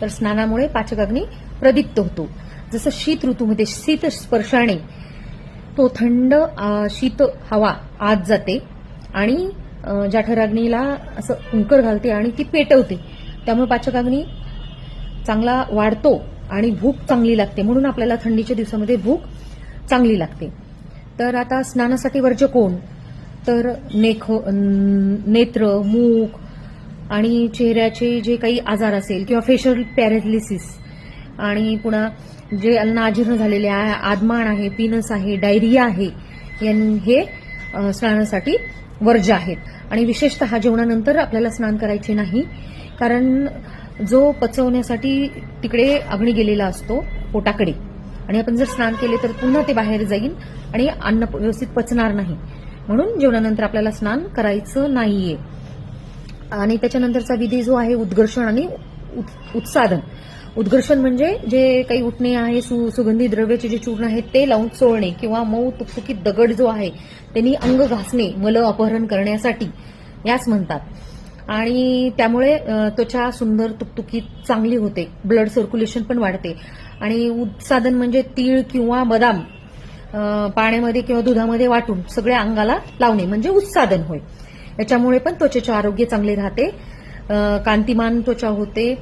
तर स्नानामुळे पाचकाग्नी प्रदीप्त होतो. जसं शीत ऋतूमध्ये शीत स्पर्शाने तो थंड शीत हवा आत जाते आणि जाठराग्नीला असं कुंकर घालते आणि ती पेटवते. त्यामुळे पाचकाग्नी चांगला वाढतो आणि भूक चांगली लागते. म्हणून आपल्याला थंडीच्या दिवसामध्ये भूक चांगली लागते. तर आता स्नानासाठी वर्ज्य कोण? तर नेख नेत्र मूग आणि चेहऱ्याचे जे काही आजार असेल किंवा फेशल पॅरेलिसिस आणि पुन्हा जे अन्न अजीर्ण झालेले आहे आदमान आहे पिनस आहे डायरिया आहे यां- हे स्नानासाठी वर्ज्य आहेत. आणि विशेषतः जेवणानंतर आपल्याला स्नान करायचे नाही. कारण जो पचवण्यासाठी तिकडे अग्नी गेलेला असतो पोटाकडे. आणि आपण जर स्नान केले तर पुन्हा ते बाहेर जाईल आणि अन्न व्यवस्थित पचणार नाही. म्हणून जेवणानंतर आपल्याला स्नान करायचं नाहीये. आणि त्याच्यानंतरचा विधी जो आहे उद्घर्षण आणि उत- उत्सादन. उद्घर्षण म्हणजे जे काही उठणे आहे सु सुगंधी द्रव्याचे जे चूर्ण आहेत ते लावून चोळणे किंवा मऊ तुकतुकीत दगड जो आहे त्यांनी अंग घासणे मल अपहरण करण्यासाठी याच म्हणतात. आणि त्यामुळे त्वचा सुंदर तुकतुकीत चांगली होते. ब्लड सर्क्युलेशन पण वाढते. आणि उत्सादन म्हणजे तीळ किंवा बदाम पाण्यामध्ये किंवा दुधामध्ये वाटून सगळ्या अंगाला लावणे म्हणजे उत्सादन होय. याच्यामुळे पण त्वचेचे आरोग्य चांगले राहते. कांतिमान त्वचा होते.